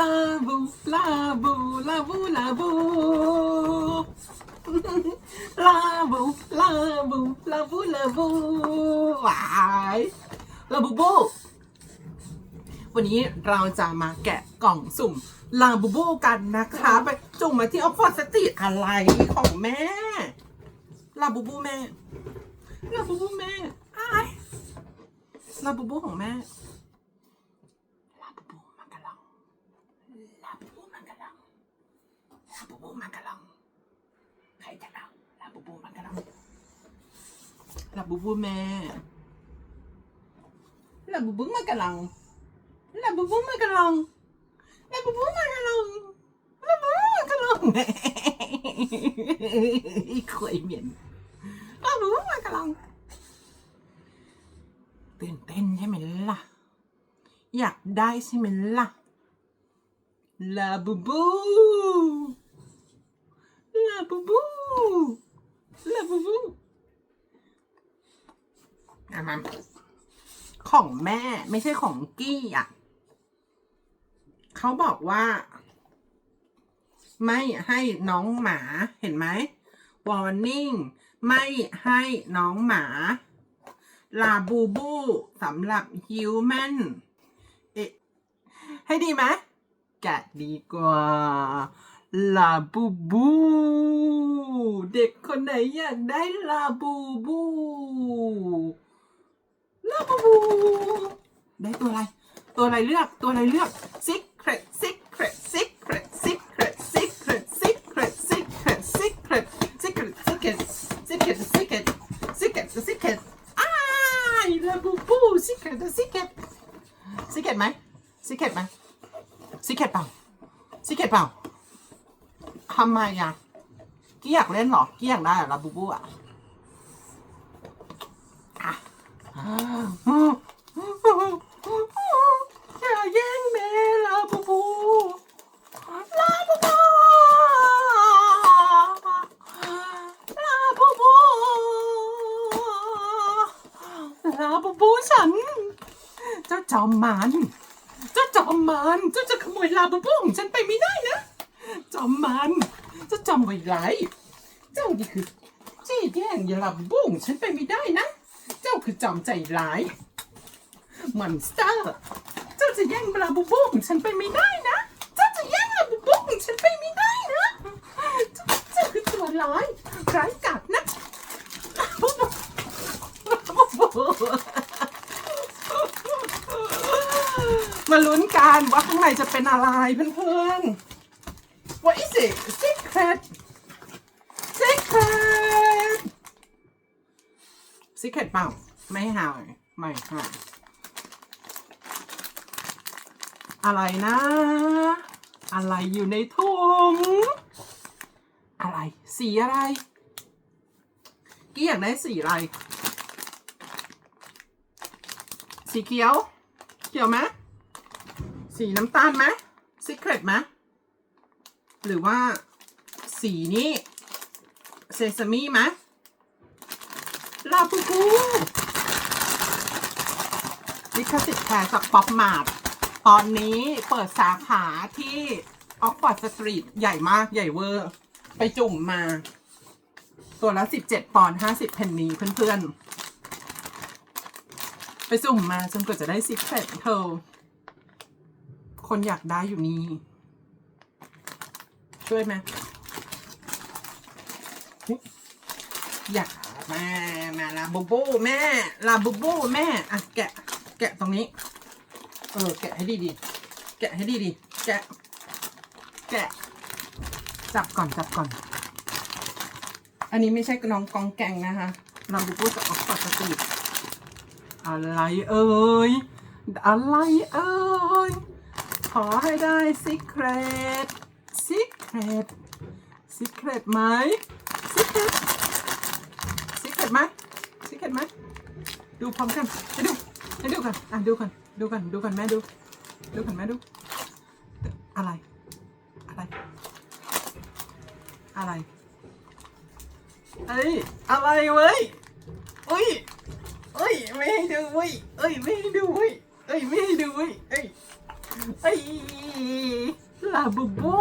ลาบูลาบูลาบูลาบูลาบูลาบูลาบูลาบูหวายลาบูบูวันนี้เราจะมาแกะกล่องสุ่มลาบูบูกันนะคะ ไปจุ่มมาที่ออฟฟอร์สตรีทอะไรของแม่ลาบูบูแม่ลาบูบูแม่อ้ายลาบูบูของแม่ bubu magalong Hãy chắc đâu là bù bubu magalong Là bù bubu mẹ Là bù bubu magalong Là bù bubu magalong Là bù bubu magalong Là bù magalong Khuấy miệng. Là bubu magalong ตื่นเต้นใช่ไหมล่ะ อยากได้ใช่ไหมล่ะลาบูบู บูบูลาบูบูอะมาของแม่ไม่ใช่ของกี้อะ เขาบอกว่า ไม่ให้น้องหมาเห็นไหม warning ไม่ให้น้องหมา ลาบูบูสำหรับฮิวแมนเอ๊ะให้ดีไหมแกะดีกว่า ลาบูบู เด็กคนไหนอยากได้ลาบูบูลาบูบู ได้ตัวอะไร ตัวอะไรเลือก ตัวอะไรเลือก secret secret secret secret secret secret secret secret secret secret secret secret secret secret อ้ายลาบูบู secret secret secret ไหม secret ไหม secret เปล่า secret เปล่า ทำไมอะกี้อยากเล่นเหรอกี้อยากได้เหรอลาบูบูอะอย่าแย่งแม่ลาบูบูลาบูบูลาบูบูลาบูบูฉัน เจ้าจอมมารเจ้าจอมมารเจ้าจะขโมยลาบูบูของฉันไปไม่ได้นะ จอมมา รเจ้าจอมไว้ไรายเจ้านี่คือจี้แย่งยาลาบูบูของฉันไปไม่ได้นะ เจ้าคือจอมใจร้ายมอนสเตอร์เจ้าจะแย่งลาบูบูของฉันไปไม่ได้นะ เจ้าจะแย่งลาบูบูของฉันไปไม่ได้นะเจ้าคือตัวร้ายร้ายกาจนะมาลุ้นกันว่าข้างในจะเป็นอะไรเพื่อนๆ What is it secret secret เปล่า ไม่หาย ไม่หาย อะไรนะ อะไรอยู่ในถุง อะไร สีอะไร กี้อยากได้สีอะไร สีเขียว เขียวไหมสีน้ำตาลไหมซิเครตไหมหรือว่าสีนี้เซซามิไหม ลาบูบูลิขสิทธิ์แท้จากป๊อปมาร์ทตอนนี้เปิดสาขาที่ออกฟอร์ดสตรีทใหญ่มากใหญ่เวอร์ ไปจุ่มมา ตัวละสิบเจ็ดปอนด์ห้าสิบเพนนีเพื่อนๆ ไปสุ่มมาจนกว่าจะได้ซิกเซตเธอ คนอยากได้อยู่นี่ ช่วยไหมอยาก มามาลาบูบูแม่ลาบูบูแม่อะแกะ แกะตรงนี้ เออ แกะให้ดีดีแกะให้ดีดีแกะ แกะ จับก่อนจับก่อน อันนี้ไม่ใช่น้องกองแกงนะคะลาบูบูจะออกปกติอะไรเอ่ยอะไรเอ่ยขอให้ได้ secret secret secret ไหม secret secret มาสิเก็ตมาดูพร้อมกันให้ดูให้ดูกันอะดูกันดูกันดูกันแม่ดู ดูกันแม่ดู อะไร อะไร อะไรเอ้ยอะไรเว้ยเอ้ยเอ้ยไม่ให้ดูเว้ยเอ้ยไม่ให้ดูเว้ยเอ้ยไม่ให้ดูเว้ยเอ้ยเอ้ยลาบูบู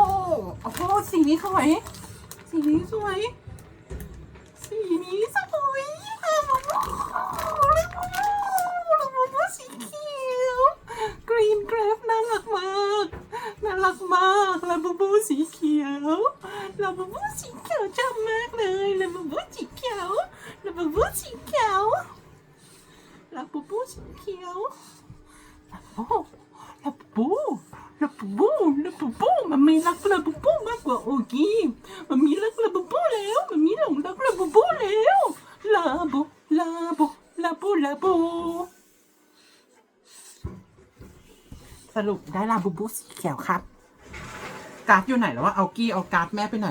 โอ้โหสีนี้สวยสีนี้สวยสีนี้สวย สีเขียวกรีนแกรฟน่ารักมากน่ารักมากลาบูบูสีเขียวลาบูบูสีเขียวชอบมากเลยลาบูบูสีเขียวลาบูบูสีเขียวลาบูบูสีเขียวลาบูลาบูลาบูลาบูมันไม่รักลาบูบูมากกว่าโอกี้ รุปได้ลาบูบูสีเขียวครับ การ์ดอยู่ไหนแล้วว่าเอากี้เอาการ์ดแม่ไปไหน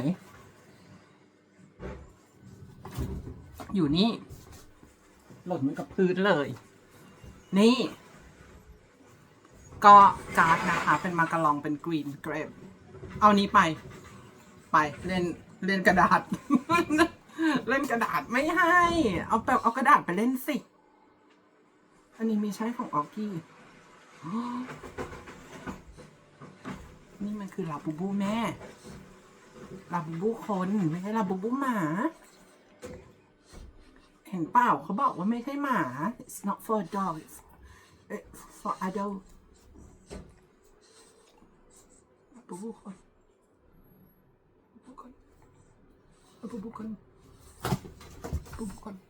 อยู่นี่ หล่นไว้กับพื้นเลย นี่ ก็การ์ดนะคะ เป็นมากระลองเป็นกรีนเกรฟเอานี้ไป ไปเล่นเล่นกระดาษ เล่นกระดาษไม่ให้ เอาแบบเอากระดาษไปเล่นสิ อันนี้มีใช้ของออกกี้ นี่มันคือลาบูบูแม่ลาบูบูคนไม่ใช่ลาบูบูหมา เห็นเปล่าเขาบอกว่าไม่ใช่หมา it's not for dog it's for adult บูบูคนบูบูคนบูบูคนลาบูบูคน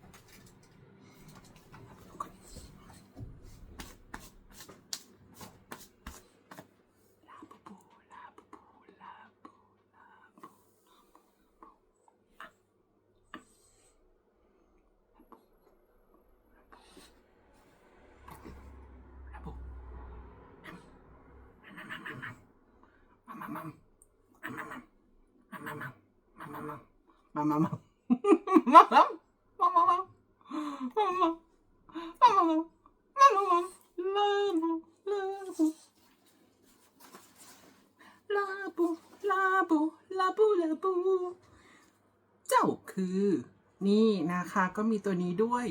มามามามามามามามามามามามามามาลาบูลาบูลาบูลาบูลาบูลาบูเจ้าคือ นี่นาคาก็มีตัวนี้ด้วย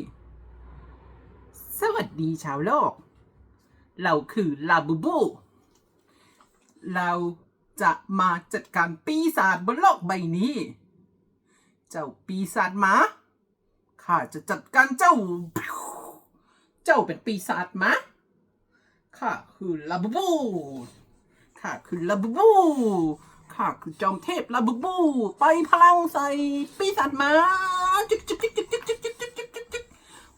สวัสดีชาวโลก เราคือลาบูบู เราจะมาจัดการปีศาจบนโลกใบนี้ เจ้าปีศาจหมา ข้าจะจัดการเจ้า เจ้าเป็นปีศาจหมา ข้าคือลาบูบู ข้าคือลาบูบู ข้าคือจอมเทพลาบูบู ไปพลังใส่ปีศาจหมาจึกจึกจึกจึกจึกจึกจึกจึกจึกจึก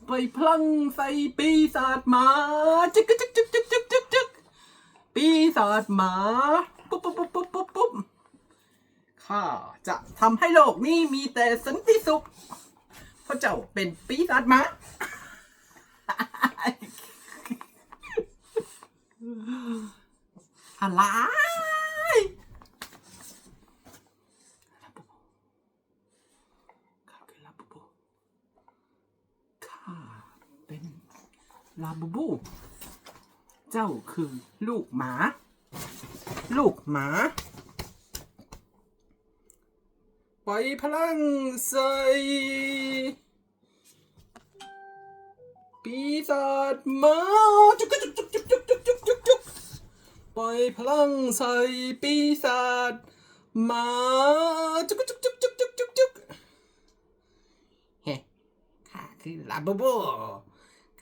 ไปพลังใส่ปีศาจหมาจึกจึกจึกจึกจึกจึกจึกปีศาจหมาปุ๊บปุ๊บปุ๊บ ข้าจะทำให้โลกนี้มีแต่สันติสุข เพราะเจ้าเป็นปีศาจหมาอะไรคาเป็นลาบูบู เจ้าคือลูกหมา ลูกหมา ไปพลังใส่ปีศาจหมาจุกจุกจุกจุกจุกจุกจุกจุกจุกปล่อยพลังใส่ปีศาจหมาจุกจุกจุกจุกจุกจุกจุกเฮ้ข้าคือลาบูบู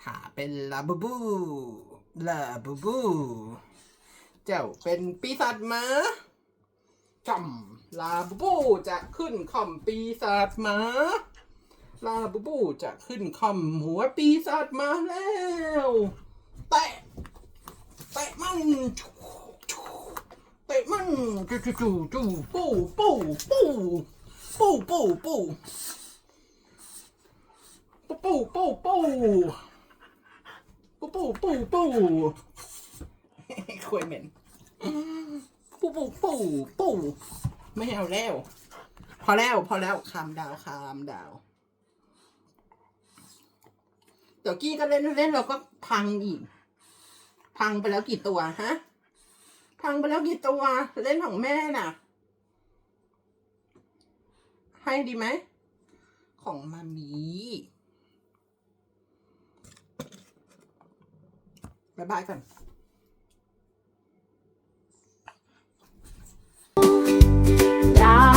ข้าเป็นลาบูบูลาบูบู เจ้าเป็นปีศาจหมาจำ ลาบูบูจะขึ้นคอมปีศาจหมาลาบูบูจะขึ้นคำหัวปีศาจมาแล้วแตะแตะมันเตะมันจูจูจูจูปูปูปูปูปูปูปูปูปูปูปูปูปูปูคุยเหม็นปูปูปูปู ไม่เอาแล้ว พอแล้ว พอแล้วคามดาวคามดาวเดี๋ยวกี้ก็เล่นเล่นเราก็พังอีก พังไปแล้วกี่ตัวฮะ พังไปแล้วกี่ตัว เล่นของแม่น่ะ ให้ดีไหม ของมามีบายบายก่อน out.